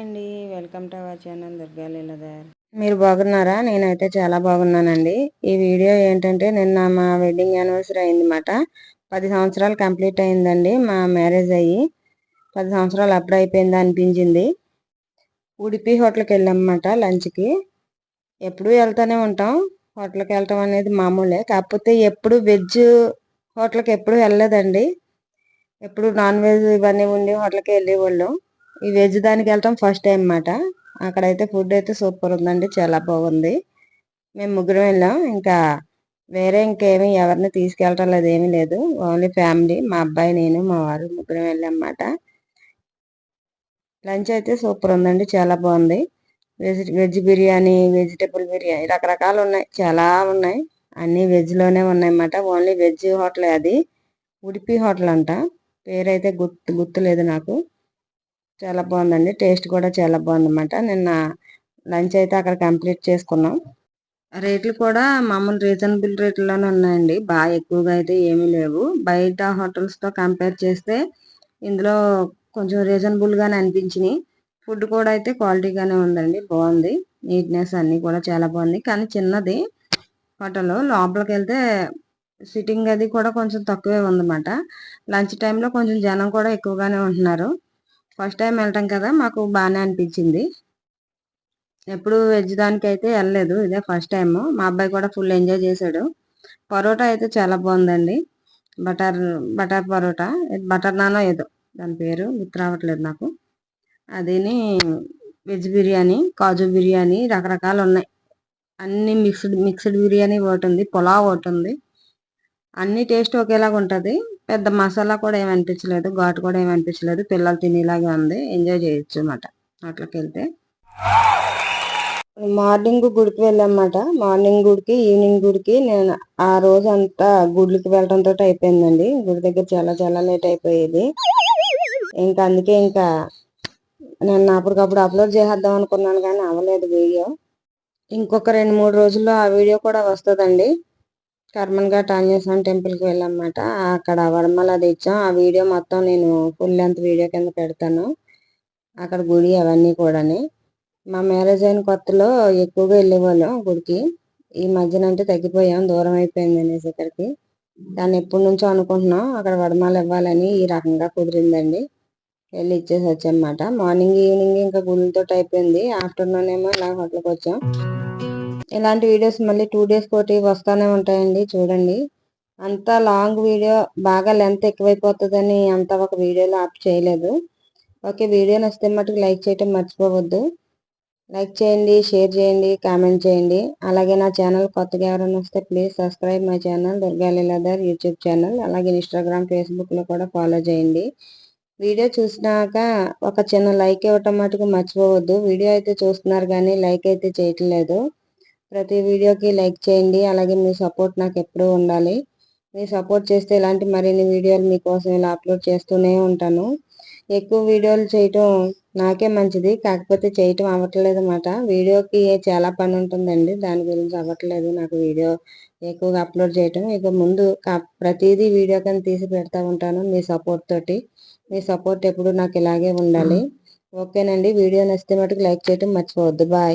అండి. Welcome to our channel Durga మీరు బాగున్నారా? నేనైతే చాలా బాగున్నానండి. ఈ వీడియో ఏంటంటే నిన్న మా వెడ్డింగ్ యానివర్సరీ అయిందన్నమాట. పది సంవత్సరాలు కంప్లీట్ అయిందండి. మా మ్యారేజ్ అయ్యి పది సంవత్సరాలు అప్పుడు అయిపోయింది అనిపించింది. ఉడిపి హోటల్కి వెళ్ళామన్నమాట లంచ్కి. ఎప్పుడూ వెళ్తూనే ఉంటాం. హోటల్కి వెళ్ళటం అనేది మామూలే. కాకపోతే ఎప్పుడు వెజ్ హోటల్కి ఎప్పుడు వెళ్ళలేదండి. ఎప్పుడు నాన్ వెజ్ ఇవన్నీ ఉండి హోటల్కి వెళ్ళేవాళ్ళం. ఈ వెజ్ దానికి వెళ్ళటం ఫస్ట్ టైం అన్నమాట. అక్కడైతే ఫుడ్ అయితే సూపర్ ఉందండి చాలా బాగుంది. మేము ముగ్గురం వెళ్ళాం. ఇంకా వేరే ఇంకేమి ఎవరిని తీసుకెళ్ళటం లేదు ఏమీ లేదు. ఓన్లీ ఫ్యామిలీ మా అబ్బాయి నేను మా వారు ముగ్గురం వెళ్ళాం అన్నమాట. లంచ్ అయితే సూపర్ ఉందండి చాలా బాగుంది. Veg veg biryani vegetable biryani రకరకాలు ఉన్నాయి చాలా ఉన్నాయి. అన్నీ వెజ్లోనే ఉన్నాయన్నమాట ఓన్లీ వెజ్ హోటలే అది. ఉడిపి హోటల్ అంట. పేరైతే గుర్తు గుర్తులేదు నాకు. చాలా బాగుందండి. టేస్ట్ కూడా చాలా బాగుందన్నమాట. నిన్న లంచ్ అయితే అక్కడ కంప్లీట్ చేసుకున్నాం. రేట్లు కూడా మామూలు రీజనబుల్ రేట్లోనే ఉన్నాయండి. బాగా ఎక్కువగా అయితే ఏమీ లేవు. బయట హోటల్స్తో కంపేర్ చేస్తే ఇందులో కొంచెం రీజనబుల్గానే అనిపించినాయి. ఫుడ్ కూడా అయితే క్వాలిటీగానే ఉందండి. బాగుంది. నీట్నెస్ అన్నీ కూడా చాలా బాగుంది. కానీ చిన్నది హోటల్. లోపలికి వెళ్తే సిట్టింగ్ అది కూడా కొంచెం తక్కువే ఉందన్నమాట. లంచ్ టైంలో కొంచెం జనం కూడా ఎక్కువగానే ఉంటున్నారు. ఫస్ట్ టైం వెళ్ళటం కదా మాకు బాగానే అనిపించింది. ఎప్పుడు వెజ్ దానికి అయితే వెళ్ళలేదు ఇదే ఫస్ట్ టైం మా అబ్బాయి కూడా ఫుల్ ఎంజాయ్ చేశాడు. పరోటా అయితే చాలా బాగుందండి. బటర్ బటర్ పరోటా బటర్ నానో ఏదో దాని పేరు గుర్తు రావట్లేదు నాకు. అదిని వెజ్ బిర్యానీ కాజు బిర్యానీ రకరకాలు ఉన్నాయి. అన్ని మిక్స్డ్ మిక్స్డ్ బిర్యానీ ఒకటి ఉంది పులావ్ ఒకటి ఉంది. అన్ని టేస్ట్ ఒకేలాగా ఉంటుంది. పెద్ద మసాలా కూడా ఏమి అనిపించలేదు ఘాటు కూడా ఏమి అనిపించలేదు. పిల్లలు తినేలాగే ఉంది. ఎంజాయ్ చేయొచ్చు అన్నమాట. అట్లకి వెళ్తే. మార్నింగ్ గుడికి వెళ్ళామన్నమాట మార్నింగ్ గుడికి ఈవినింగ్ గుడికి నేను ఆ రోజు అంతా గుడికి వెళ్ళడంతో అయిపోయిందండి. గుడి దగ్గర చాలా చాలా లేట్ అయిపోయేది. ఇంకా అందుకే ఇంకా నేను అప్పటికప్పుడు అప్లోడ్ చేసేద్దాం అనుకున్నాను కానీ అవ్వలేదు వీడియో. ఇంకొక రెండు మూడు రోజుల్లో ఆ వీడియో కూడా వస్తుందండి. కర్మన్ఘాట్ ఆంజనేయ స్వామి టెంపుల్కి వెళ్ళామన్నమాట అక్కడ వడమల ఇచ్చాం ఆ వీడియో మొత్తం నేను ఫుల్ లెంత్ వీడియో కింద పెడతాను. అక్కడ గుడి అవన్నీ కూడాని. మా మ్యారేజ్ అయిన కొత్తలో ఎక్కువగా వెళ్ళేవాళ్ళం గుడికి. ఈ మధ్యన అంటే తగ్గిపోయాం దూరం అయిపోయింది అనేసి ఇక్కడికి. దాన్ని ఎప్పటి నుంచో అనుకుంటున్నాం. అక్కడ వడమాలు ఇవ్వాలని ఈ రకంగా కుదిరిందండి. వెళ్ళి ఇచ్చేసి వచ్చామన్నమాట. మార్నింగ్ ఈవినింగ్ ఇంకా గుళ్ళతో అయిపోయింది ఆఫ్టర్నూన్ ఏమో ఇలా హోటల్కి వచ్చాం. ఇలాంటి వీడియోస్ మళ్ళీ టూ డేస్ కోటి వస్తూనే ఉంటాయండి చూడండి. అంత లాంగ్ వీడియో బాగా లెంత్ ఎక్కువైపోతుందని అంత ఒక వీడియోలో ఆప్ చేయలేదు. ఓకే వీడియో నచ్చితే మటుకు లైక్ చేయటం మర్చిపోవద్దు. లైక్ చేయండి షేర్ చేయండి కామెంట్ చేయండి. అలాగే నా ఛానల్ కొత్తగా ఎవరైనా వస్తే please subscribe my channel Durga Leeladhar YouTube channel అలాగే ఇన్స్టాగ్రామ్ ఫేస్బుక్లో కూడా ఫాలో చేయండి. వీడియో చూసినాక ఒక చిన్న లైక్ ఇవ్వటం మటుకు మర్చిపోవద్దు. వీడియో అయితే చూస్తున్నారు కానీ లైక్ అయితే చేయట్లేదు. ప్రతి వీడియోకి లైక్ చేయండి. అలాగే మీ సపోర్ట్ నాకు ఎప్పుడూ ఉండాలి. మీ సపోర్ట్ చేస్తే ఇలాంటి మరిన్ని వీడియోలు మీకోసం ఇలా అప్లోడ్ చేస్తూనే ఉంటాను. ఎక్కువ వీడియోలు చేయటం నాకే మంచిది. కాకపోతే చేయటం అవ్వట్లేదు అనమాట వీడియోకి చాలా పని ఉంటుందండి. దాని గురించి అవ్వట్లేదు. నాకు వీడియో ఎక్కువగా అప్లోడ్ చేయటం. ఇక ముందు ప్రతిదీ వీడియో కానీ తీసి పెడతా ఉంటాను మీ సపోర్ట్ తోటి. మీ సపోర్ట్ ఎప్పుడు నాకు ఇలాగే ఉండాలి. ఓకేనండి. వీడియో నచ్చితే మటుకు లైక్ చేయటం మర్చిపోవద్దు. బాయ్.